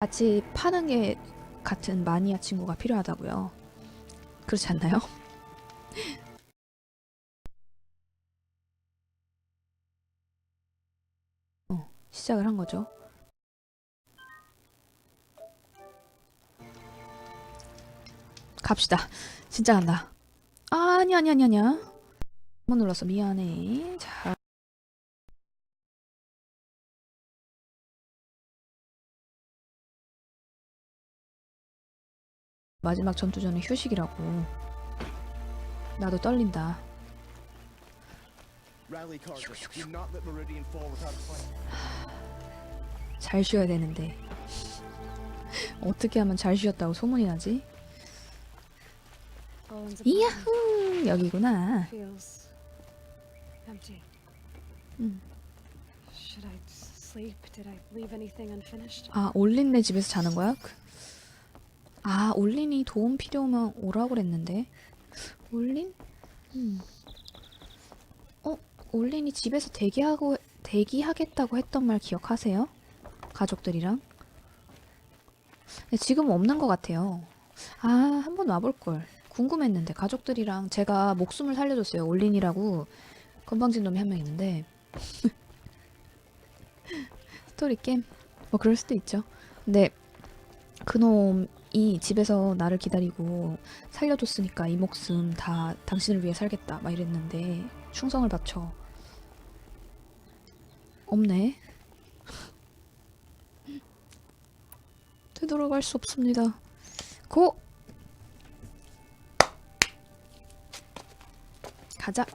같이 파는 게 같은 마니아 친구가 필요하다고요. 그렇지 않나요? 어, 시작을 한 거죠. 갑시다. 진짜 간다. 아, 아니 아니 아니 아니야. 한번 눌렀어. 미안해. 자. 마지막 전투 전에 휴식이라고. 나도 떨린다. 잘 쉬어야 되는데. 어떻게 하면 잘 쉬었다고 소문이 나지? 이야후! 여기구나. 음. 아, 올린네 집에서 자는 거야? 그- 아, 올린이 도움 필요하면 오라고 그랬는데. 올린? 음. 어, 올린이 집에서 대기하고, 대기하겠다고 했던 말 기억하세요? 가족들이랑? 근데 지금 없는 것 같아요. 아, 한번 와볼걸. 궁금했는데, 가족들이랑 제가 목숨을 살려줬어요. 올린이라고 건방진 놈이 한 명 있는데. 스토리 게임? 뭐 그럴 수도 있죠. 근데 그놈 이 집에서 나를 기다리고 살려줬으니까 이 목숨 다 당신을 위해 살겠다 막 이랬는데 충성을 바쳐. 없네. 되돌아갈 수 없습니다. 고! 가자.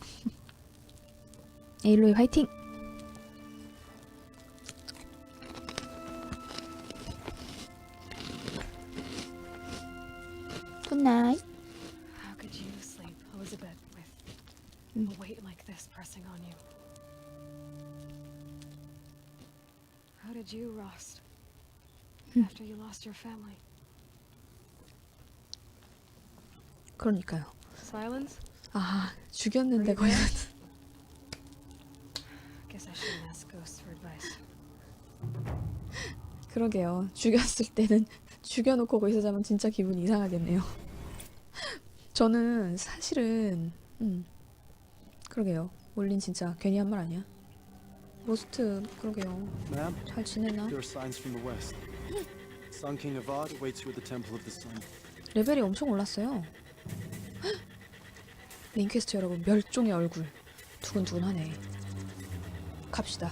에일로이 화이팅 pressing on you? How did you rust after you lost your family? 그러니까요 Silence? 아 죽였는데 거의 Guess I shouldn't ask ghosts for advice. 그러게요 죽였을 때는 죽여놓고 거기서 자면 진짜 기분이 이상하겠네요 저는 사실은 음 그러게요 올린 진짜 괜히 한 말 아니야? 로스트 그러게요. Ma'am, 잘 지내나? There are signs from the west. Sun King Avad awaits you at the Temple of the Sun. 레벨이 엄청 올랐어요. 메인 퀘스트 여러분 멸종의 얼굴. 두근두근하네. 갑시다.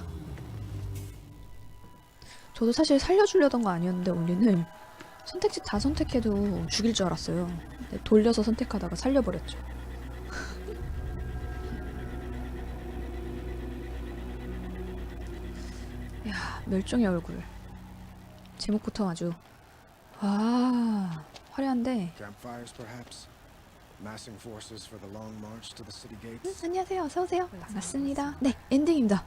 저도 사실 살려주려던 거 아니었는데 올리는 선택지 다 선택해도 죽일 줄 알았어요. 근데 돌려서 선택하다가 살려버렸죠 야 멸종의 얼굴 제목부터 아주 와 화려한데 음? 안녕하세요. 어서 오세요. 반갑습니다. 네, 엔딩입니다.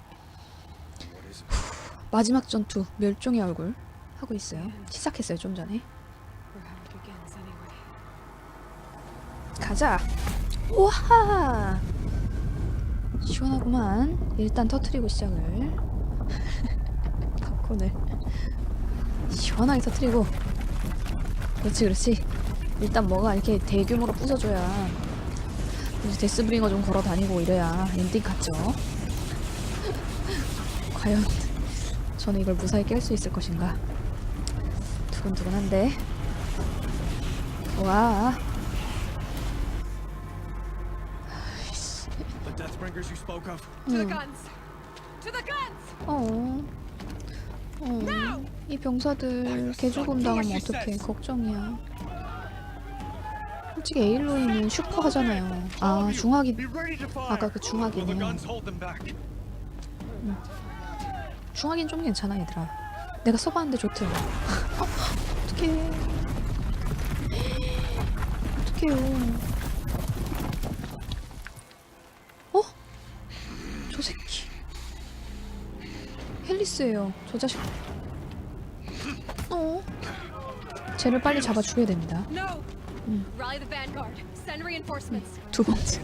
마지막 전투 멸종의 얼굴 하고 있어요. 시작했어요 좀 전에. 가자. 우와. 시원하구만. 일단 터트리고 시작을. 팝콘을 시원하게 터트리고. 그렇지, 그렇지. 일단 뭐가 이렇게 대규모로 부숴줘야 이제 데스브링어 좀 걸어 다니고 이래야 엔딩 같죠. 과연 저는 이걸 무사히 깰 수 있을 것인가? 두근두근한데. 와. The Deathbringers you spoke of? To the 음. guns! To the guns! 어. 어. 이 병사들 개죽음 당하면 어떡해. 걱정이야. 솔직히 에일로이는 슈퍼 하잖아요. 아, fire! 아까 그 them back? 중화기는 좀 괜찮아, 얘들아. 내가 써봤는데. 어, 어떡해. 어떡해요. 어? 저 새끼. 헬리스예요. 저 자식. 어? 쟤를 빨리 잡아 죽여야 됩니다. Reinforcements. 두 번째.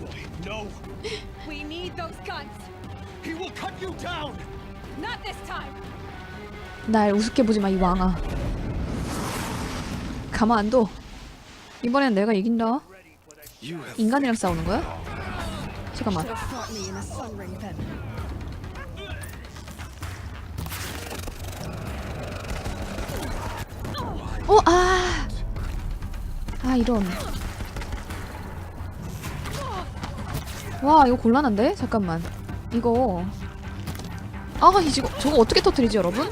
날 우습게 보지 마 이 왕아. 가만 안 둬. 이번엔 내가 이긴다. 인간이랑 싸우는 거야? 잠깐만. 어, 아. 아, 이런. 와, 이거 곤란한데? 잠깐만. 이거. 아, 이거, 저거 어떻게 터트리지, 여러분?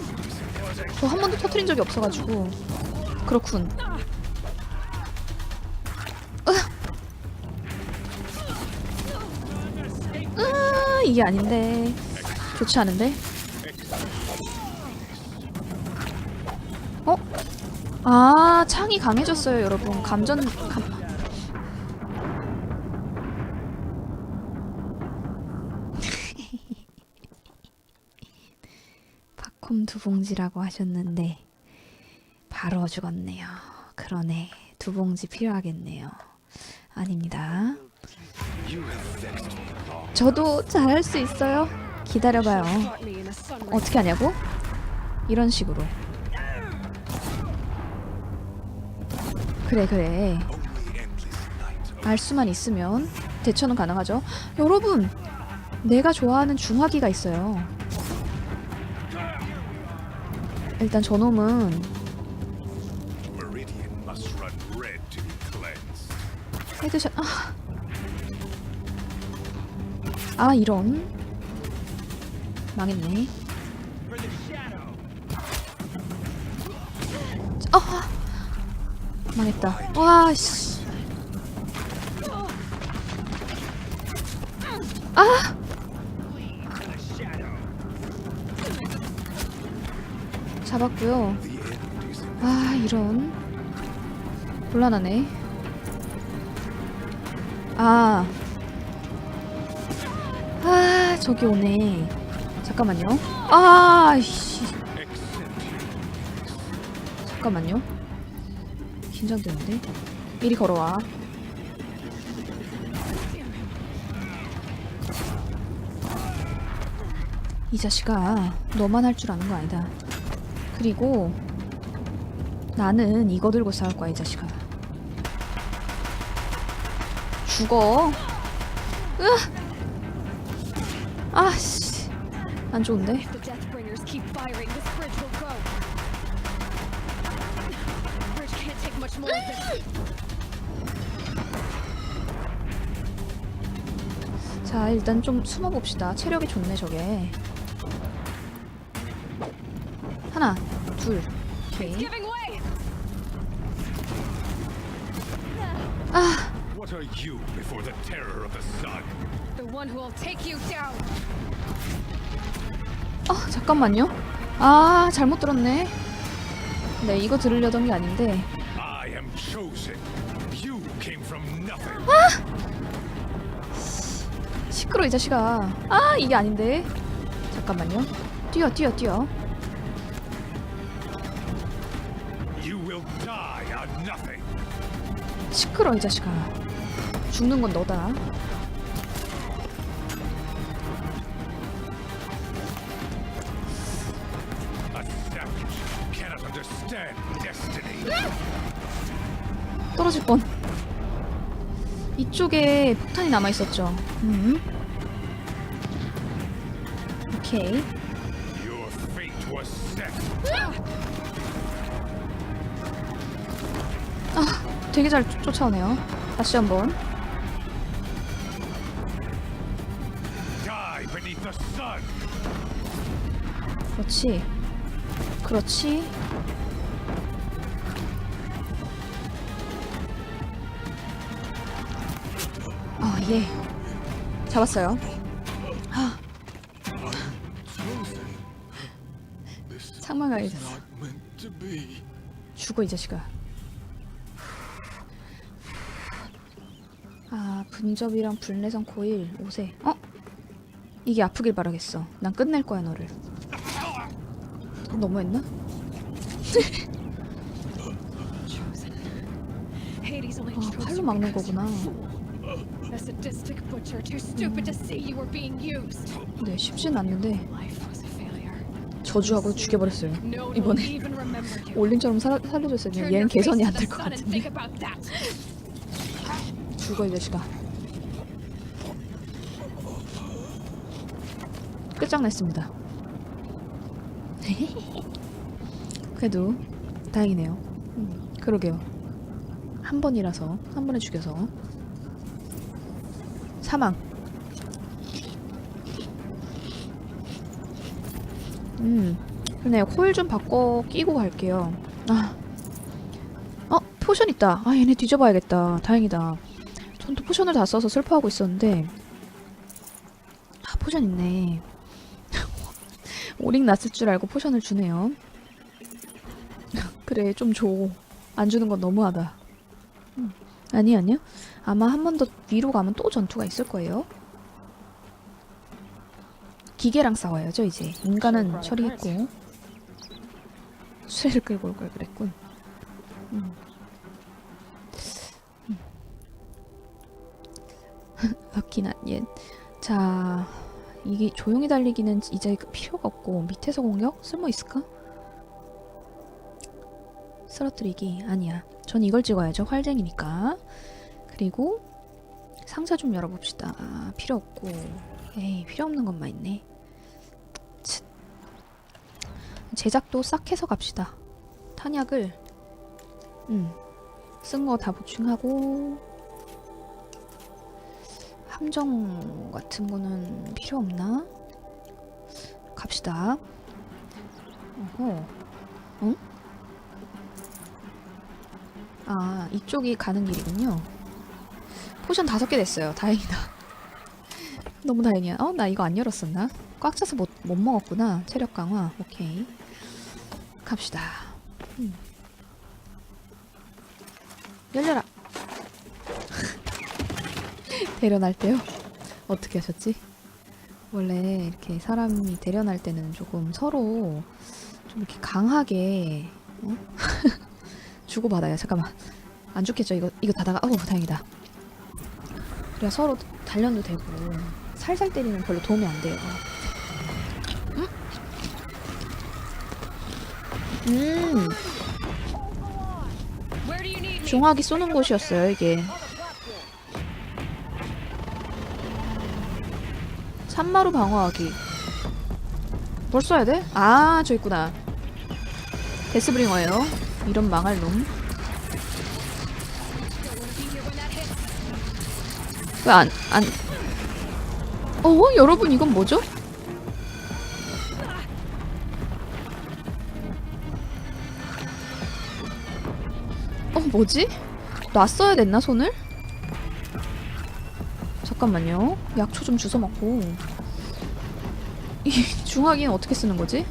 저 한 번도 터트린 적이 없어가지고. 그렇군. 으. 으, 이게 아닌데. 좋지 않은데? 아, 창이 강해졌어요, 여러분. 감전 감... 팝콘 두 봉지라고 하셨는데 바로 죽었네요. 그러네. 두 봉지 필요하겠네요. 아닙니다. 저도 잘할 수 있어요. 기다려봐요. 어떻게 하냐고? 이런 식으로. 그래 그래. 알 수만 있으면 대처는 가능하죠. 여러분, 내가 좋아하는 중화기가 있어요. 일단 저놈은. 헤드샷. 아, 아 이런 망했네. 아, 망했다. 와 씨. 아. 잡았고요. 아 이런 곤란하네 아. 아 저기 오네 잠깐만요 아 씨 잠깐만요 긴장되는데? 미리 걸어와. 이 자식아 너만 할 줄 아는 거 아니다. 그리고 나는 이거 들고 싸울 거야 이 자식아. 죽어. 으! 아씨. 안 좋은데 자 일단 좀 숨어봅시다 체력이 좋네 저게 하나 둘 오케이! 아 What are you before the terror of the sun? The one who will take you down! 아, 잠깐만요 아 잘못 들었네 네 이거 들으려던 게 아닌데 chosen. You came from nothing. 시끄러 이 자식아 아 이게 아닌데 잠깐만요 뛰어 뛰어 뛰어 You will die on nothing. 시끄러 이 자식아 죽는 건 너다 이쪽에 폭탄이 남아 있었죠. 음. 오케이. Set. 되게 잘 쫓- 쫓아오네요. 다시 한번. 그렇지. 그렇지 예 잡았어요. 상망하게 됐어. 죽어 이 자식아. 아 분접이랑 불내성 코일 옷에 어? 이게 아프길 바라겠어. 난 끝낼 거야 너를. 너무했나? 아 팔로 막는 거구나 you're a fool. A sadistic butcher too stupid to see you were being used. 네, 쉽진 않는데 Life was a failure. 저주하고 죽여버렸어요. No one will 이번에 even remember you. 올린처럼 살, 살려줬으면 Turn 얘는 face 개선이 to 안 the 될것 sun and 같은데. think about that. 죽어 이 자식아. 끝장냈습니다. 그래도 다행이네요. 음, 그러게요. 한 번이라서 한 번에 죽여서 사망. 음, 그러네요. 코일 좀 바꿔 끼고 갈게요. 아, 어 포션 있다. 아 얘네 뒤져봐야겠다. 다행이다. 전 또 포션을 다 써서 슬퍼하고 있었는데 아 포션 있네 오링 났을 줄 알고 포션을 주네요 그래 좀 줘 안 주는 건 너무하다 음. 아니 아니요. 아마 한 번 더 위로 가면 또 전투가 있을 거예요. 기계랑 싸워야죠 이제. 인간은 처리했고. 수레를 끌고 올 걸 그랬군. 음. 럭키나 예. 자, 이게 조용히 달리기는 이제 그 필요가 없고 밑에서 공격? 쓸모 있을까? 쓰러뜨리기 아니야. 전 이걸 찍어야죠. 활쟁이니까. 그리고 상자 좀 열어봅시다. 아, 필요 없고. 에이, 필요 없는 것만 있네. 츳. 제작도 싹 해서 갑시다. 탄약을 음, 쓴 거 다 보충하고 함정 같은 거는 필요 없나? 갑시다. 어허. 응? 아, 이쪽이 가는 길이군요. 포션 다섯 개 됐어요. 다행이다. 너무 다행이야. 어, 나 이거 안 열었었나? 꽉 차서 못, 못 먹었구나. 체력 강화. 오케이. 갑시다. 음. 열려라. 대련할 때요? 어떻게 하셨지? 원래 이렇게 사람이 대련할 때는 조금 서로 좀 이렇게 강하게 어? 주고받아요. 잠깐만. 안 죽겠죠? 이거 이거 다다가 어우 다행이다. 그래야 서로 단련도 되고 살살 때리면 별로 도움이 안 돼요. 음. 음? 중화기 쏘는 곳이었어요, 이게. 산마루 방어하기. 뭘 써야 돼? 아, 저 있구나. 데스브링어예요. 이런 망할 놈. 왜 안, 안. 어, 여러분, 이건 뭐죠? 어, 뭐지? 놨어야 됐나, 손을? 잠깐만요. 약초 좀 주워 먹고. 이 중화기는 어떻게 쓰는 거지?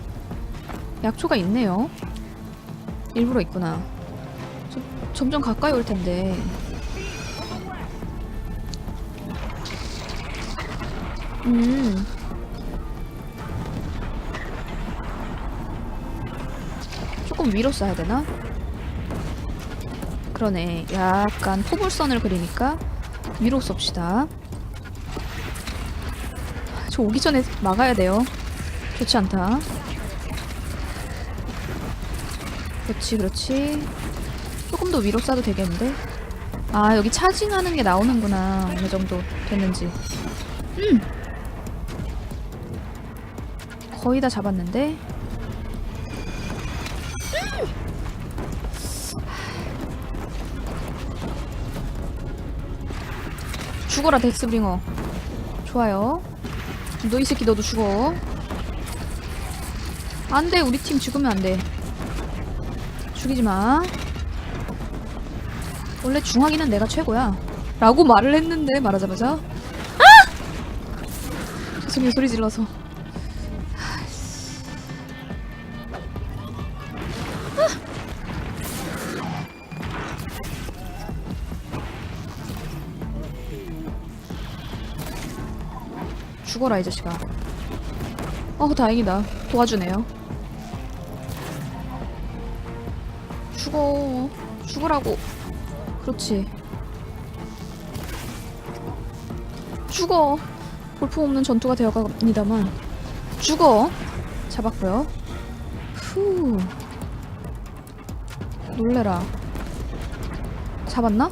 약초가 있네요. 일부러 있구나. 좀, 점점 가까이 올 텐데. 음. 조금 위로 써야 되나? 그러네. 약간 포물선을 그리니까 위로 쏩시다. 저 오기 전에 막아야 돼요. 좋지 않다. 그렇지, 그렇지. 조금 더 위로 쏴도 되겠는데? 아, 여기 차징하는 게 나오는구나. 어느 정도 됐는지. 음! 거의 다 잡았는데? 죽어라 덱스브링어 좋아요 너 이 새끼 너도 죽어 안돼 우리 팀 죽으면 안돼 죽이지 마. 원래 중화기는 내가 최고야. 라고 말을 했는데 말하자마자. 아! 죄송해요 소리 질러서. 죽어라 이 자식아. 어 다행이다. 도와주네요 죽으라고 그렇지 죽어. 볼품없는 전투가 되어갑니다만 죽어. 잡았고요. 후. 놀래라. 잡았나?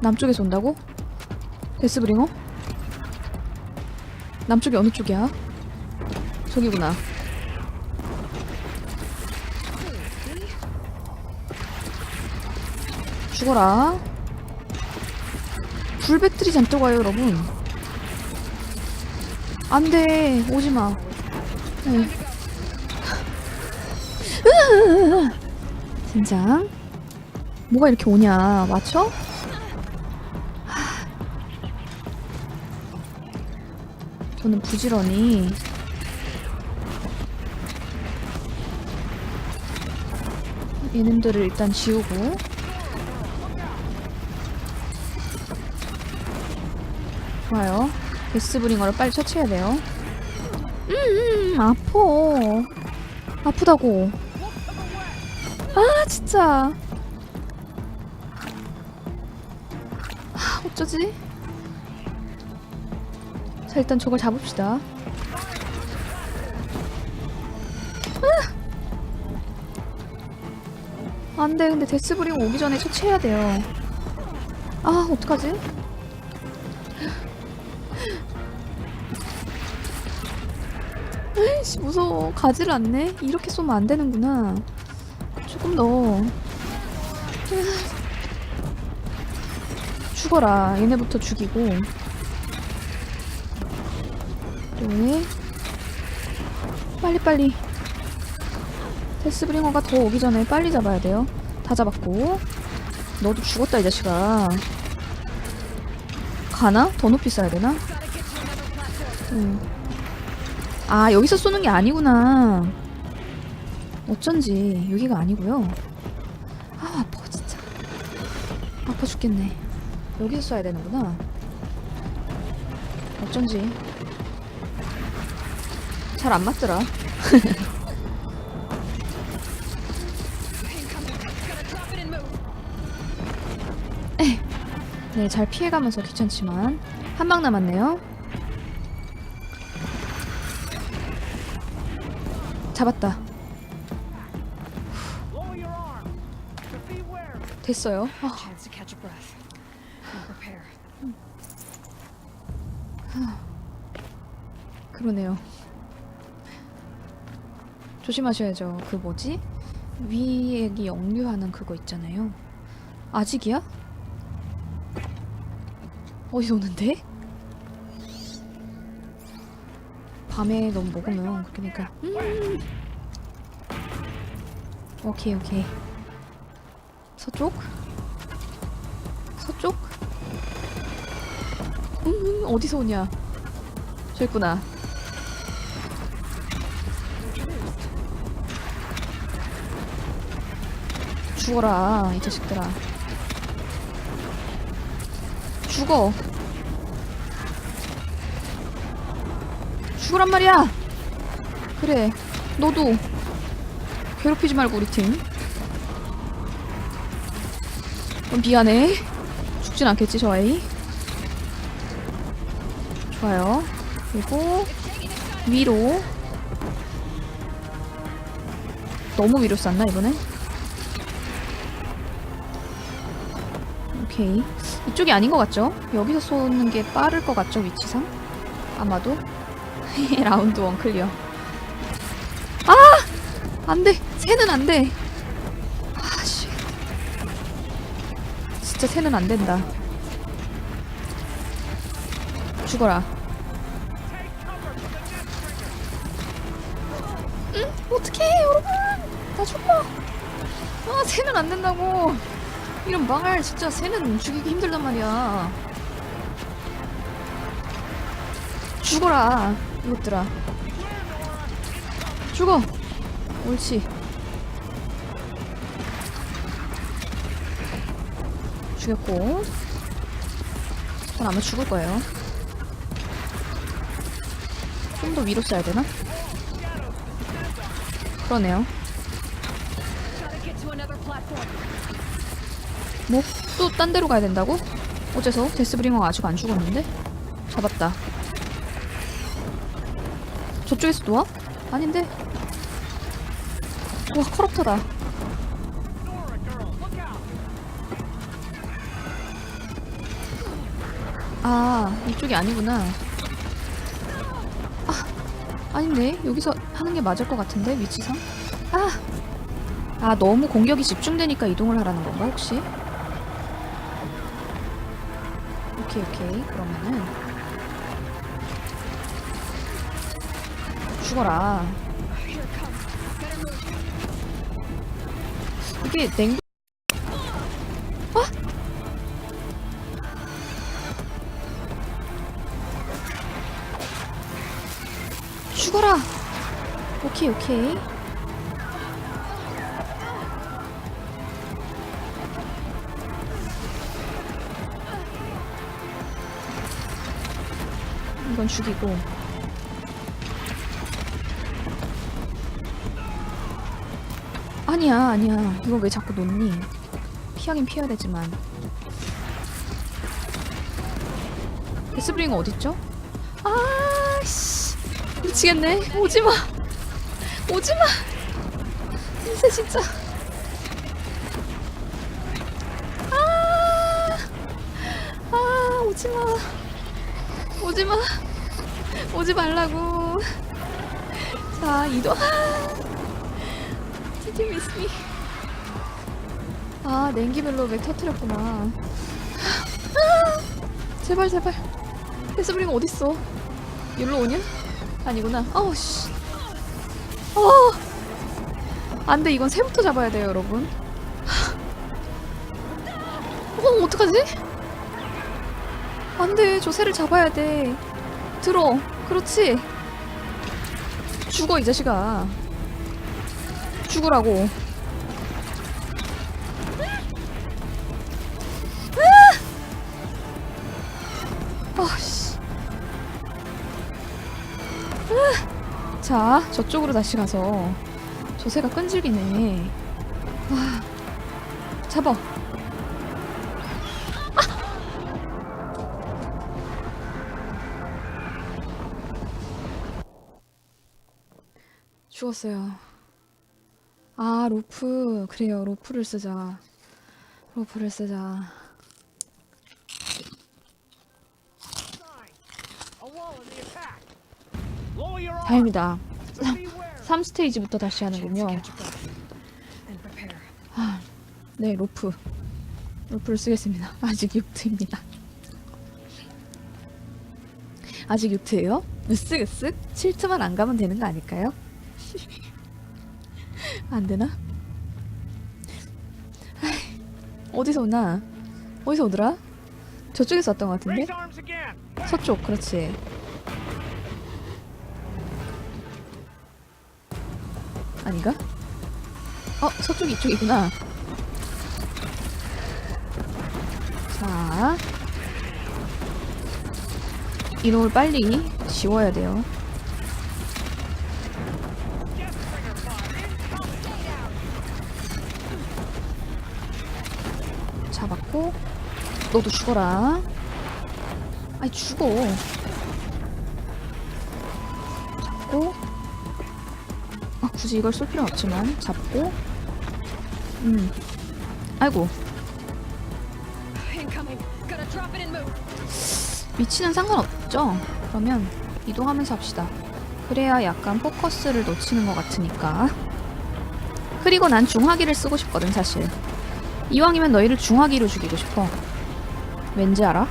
남쪽에서 온다고? 데스브링어? 남쪽이 어느 쪽이야? 저기구나. 죽어라. 불 배터리 잔뜩 와요, 여러분. 안 돼. 오지 마. 네. 진짜. 뭐가 이렇게 오냐. 맞춰? 하. 저는 부지런히 얘nem들을 일단 지우고 좋아요. 데스브링어를 빨리 처치해야 돼요. 음, 음 아파. 아프다고. 아, 진짜. 아, 어쩌지? 자, 일단 저걸 잡읍시다. 아! 안 돼, 근데 데스브링 오기 전에 처치해야 돼요. 아, 어떡하지? 에이씨 무서워. 가지를 않네? 이렇게 쏘면 안 되는구나. 조금 더. 죽어라. 얘네부터 죽이고. 그래 빨리빨리. 데스브링어가 더 오기 전에 빨리 잡아야 돼요. 다 잡았고. 너도 죽었다 이 자식아. 가나? 더 높이 쏴야 되나? 응. 아 여기서 쏘는 게 아니구나. 어쩐지 여기가 아니고요. 아 아파 진짜. 아파 죽겠네. 여기서 쏴야 되는구나. 어쩐지. 잘 안 맞더라. 네 잘 피해가면서 귀찮지만 한 방 남았네요 잡았다. 됐어요. 아. 그러네요. 조심하셔야죠. 그 뭐지? 위액이 역류하는 그거 있잖아요. 아직이야? 어디서 오는데? 밤에 너무 먹으면 그러니까. 음. 오케이 오케이. 서쪽? 서쪽? 음 어디서 오냐? 저 있구나. 죽어라 이 자식들아. 죽어 죽으란 말이야. 그래 너도 괴롭히지 말고 우리 팀. 어, 미안해. 죽진 않겠지 저 아이? 좋아요. 그리고 위로. 너무 위로 쌌나 이번에? 오케이. 이쪽이 아닌 것 같죠? 여기서 쏘는 게 빠를 것 같죠 위치상? 아마도 라운드 원 클리어. 아! 안 돼. 새는 안 돼. 아 씨. 진짜 새는 안 된다. 죽어라. 응? 어떡해 여러분. 나 죽어. 아 새는 안 된다고. 이런 망할 진짜 새는 죽이기 힘들단 말이야. 죽어라 이것들아 죽어 옳지 죽였고 전 아마 죽을 거예요 좀 더 위로 써야 되나? 그러네요. 뭐? 또 딴 데로 가야 된다고? 어째서 데스브링어가 아직 안 죽었는데? 잡았다. 저쪽에서 또 와? 아닌데? 와 커럽터다. 아 이쪽이 아니구나. 아 아닌데 여기서 하는 게 맞을 것 같은데 위치상? 아. 아 너무 공격이 집중되니까 이동을 하라는 건가 혹시? 오케이 오케이 그러면은 죽어라. 이게 냉 아! 죽어라. 오케이 오케이. 이건 죽이고 아니야 아니야. 이거 왜 자꾸 놓니? 피하긴 피해야 되지만. 데스브링 어딨죠? 아씨. 미치겠네. 오지마. 오지마. 인세 진짜. 아, 아 오지마. 오지마. 오지 말라고. 자 이동 Miss me? 아 냉기별로 왜 터트렸구나. 아, 제발 제발. 데스브링 어딨어? 여기로 오냐? 아니구나. 어우 씨. 어. 안돼 이건 새부터 잡아야 돼요 여러분. 어 어떡하지? 안돼 저 새를 잡아야 돼. 들어. 그렇지? 죽어 이 자식아 죽으라고. 아! 아씨. 자 저쪽으로 다시 가서 저 새가 끈질기네. 와 잡아! 죽었어요. 아, 로프. 그래요. 로프를 쓰자. 로프를 쓰자. 다행이다. Beware. 3스테이지부터 다시 하는군요. Prepare. 네, 로프. 로프를 쓰겠습니다. 아직 6트입니다. 아직 6트예요? 으쓱으쓱 7트만 안 가면 되는 거 아닐까요? 안 되나? 어디서 오나? 어디서 오더라? 저쪽에서 왔던 것 같은데? 서쪽, 그렇지. 아닌가? 어, 서쪽이 이쪽이구나. 자. 이놈을 빨리 지워야 돼요. 잡았고, 너도 죽어라. 아이, 죽어. 잡고. 아, 굳이 이걸 쏠 필요는 없지만 잡고. 음. 아이고. 위치는 상관없죠? 그러면 이동하면서 합시다. 그래야 약간 포커스를 놓치는 것 같으니까. 그리고 난 중화기를 쓰고 싶거든 사실 이왕이면 너희를 중화기로 죽이고 싶어 왠지 알아?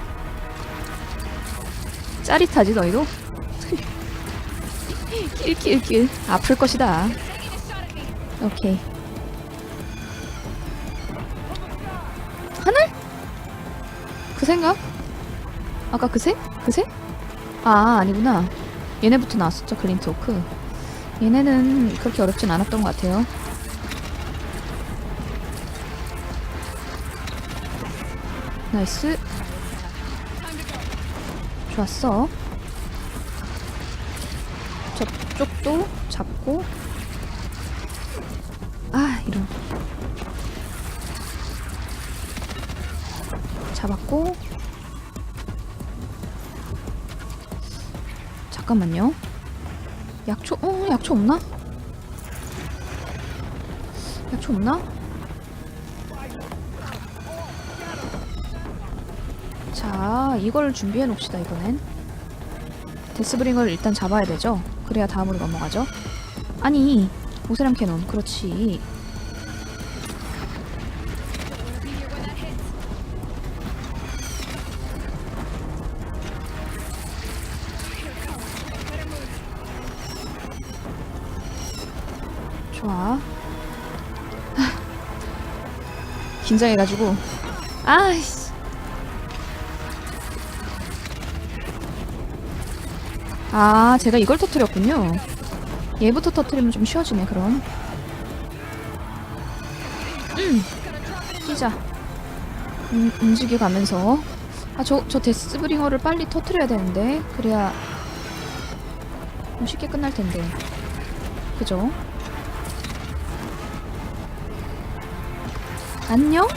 짜릿하지 너희도? 킬킬킬 아플 것이다 오케이 하늘? 그 생각? 아까 그 새? 그 새? 아 아니구나 얘네부터 나왔었죠 클린트 오크 얘네는 그렇게 어렵진 않았던 것 같아요 나이스 좋았어 저쪽도 잡고 아 이런 잡았고 잠깐만요 약초? 어 약초 없나? 약초 없나? 자, 이걸 준비해 놓읍시다, 이번엔. 데스브링을 일단 잡아야 되죠? 그래야 다음으로 넘어가죠? 아니, 오세람 캐논, 그렇지. 좋아. 하, 긴장해가지고. 아이씨. 아, 제가 이걸 터뜨렸군요. 얘부터 터뜨리면 좀 쉬워지네, 그럼. 음. 뛰자. 음, 움직여가면서. 아, 저, 저 데스브링어를 빨리 터뜨려야 되는데. 그래야 좀 쉽게 끝날 텐데. 그죠? 안녕?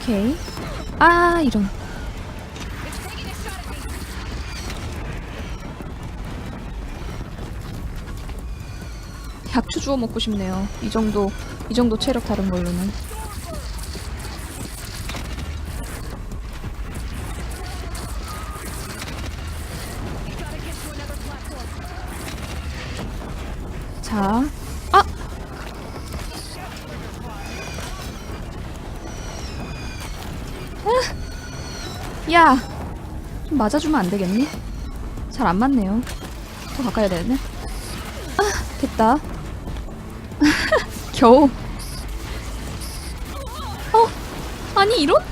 오케이. 아, 이런. 약초 주워 먹고 싶네요. 이 정도, 이 정도 체력 다른 걸로는. 자, 아! 아! 야! 좀 맞아주면 안 되겠니? 잘 안 맞네요. 더 가까이 해야 되네. 아, 됐다. 겨우. 어? 아니, 이런?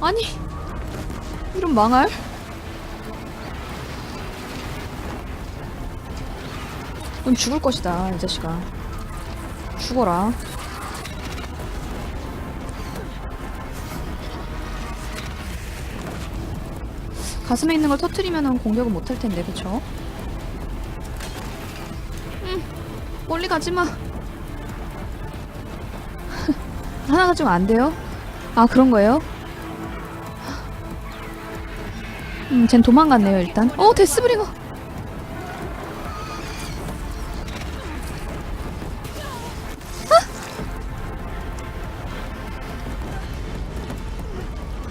아니, 이런 망할? 넌 죽을 것이다, 이 자식아. 죽어라. 가슴에 있는 걸 터트리면 공격은 못할 텐데, 그쵸? 음, 멀리 가지 마. 하나 가지고 안 돼요? 아, 그런 거예요? 음, 쟨 도망갔네요, 일단. 어, 데스브링어!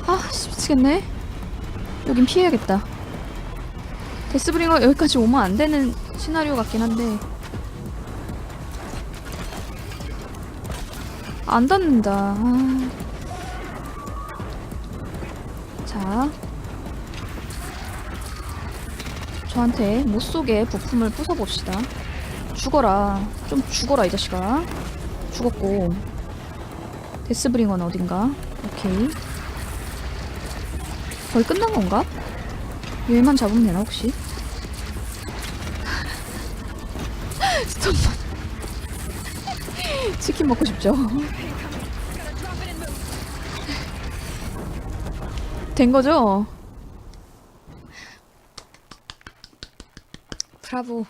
아, 씨, 미치겠네. 여긴 피해야겠다. 데스브링어 여기까지 오면 안 되는 시나리오 같긴 한데. 안 닿는다. 아. 자. 저한테 못 속에 부품을 부숴봅시다. 죽어라. 좀 죽어라, 이 자식아. 죽었고. 데스브링어는 어딘가? 오케이. 거의 끝난 건가? 얘만 잡으면 되나, 혹시? 스톤만. 치킨 먹고 싶죠? 된 거죠? 브라보.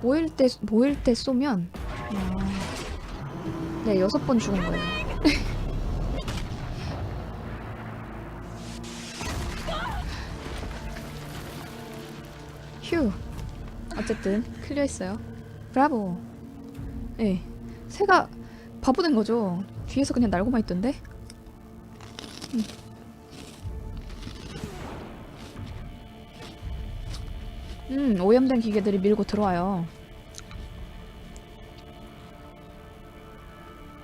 모일 때, 모일 때 쏘면, 아, 네, 여섯 번 죽은 거예요. 어쨌든 클리어했어요. 브라보. 예. 새가 바보 된 거죠. 뒤에서 그냥 날고만 있던데. 음. 음, 오염된 기계들이 밀고 들어와요.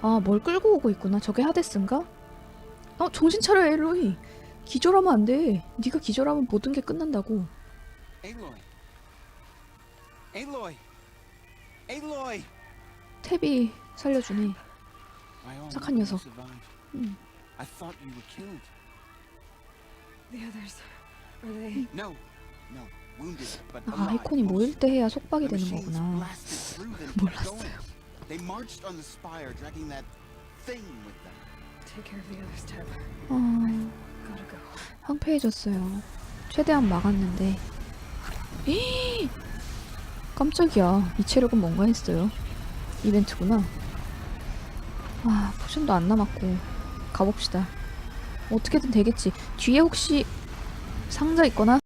아, 뭘 끌고 오고 있구나. 저게 하데스인가? 어, 정신 차려, 엘로이. 기절하면 안 돼. 네가 기절하면 모든 게 끝난다고. Aloy. 탭이 살려주네. My arm 착한 녀석. 음. I thought you were killed. The others. Are they? No. No. Wounded, but 아. 아이콘이 모일 때 해야 속박이 되는 거구나. 몰랐어요. going. They marched on the spire, dragging that thing with them. Take care of the others, Teb. 어, Gotta go. 황폐해졌어요. 최대한 막았는데. 이 깜짝이야. 이 체력은 뭔가 했어요. 이벤트구나. 아, 포션도 안 남았고. 가봅시다. 어떻게든 되겠지. 뒤에 혹시 상자 있거나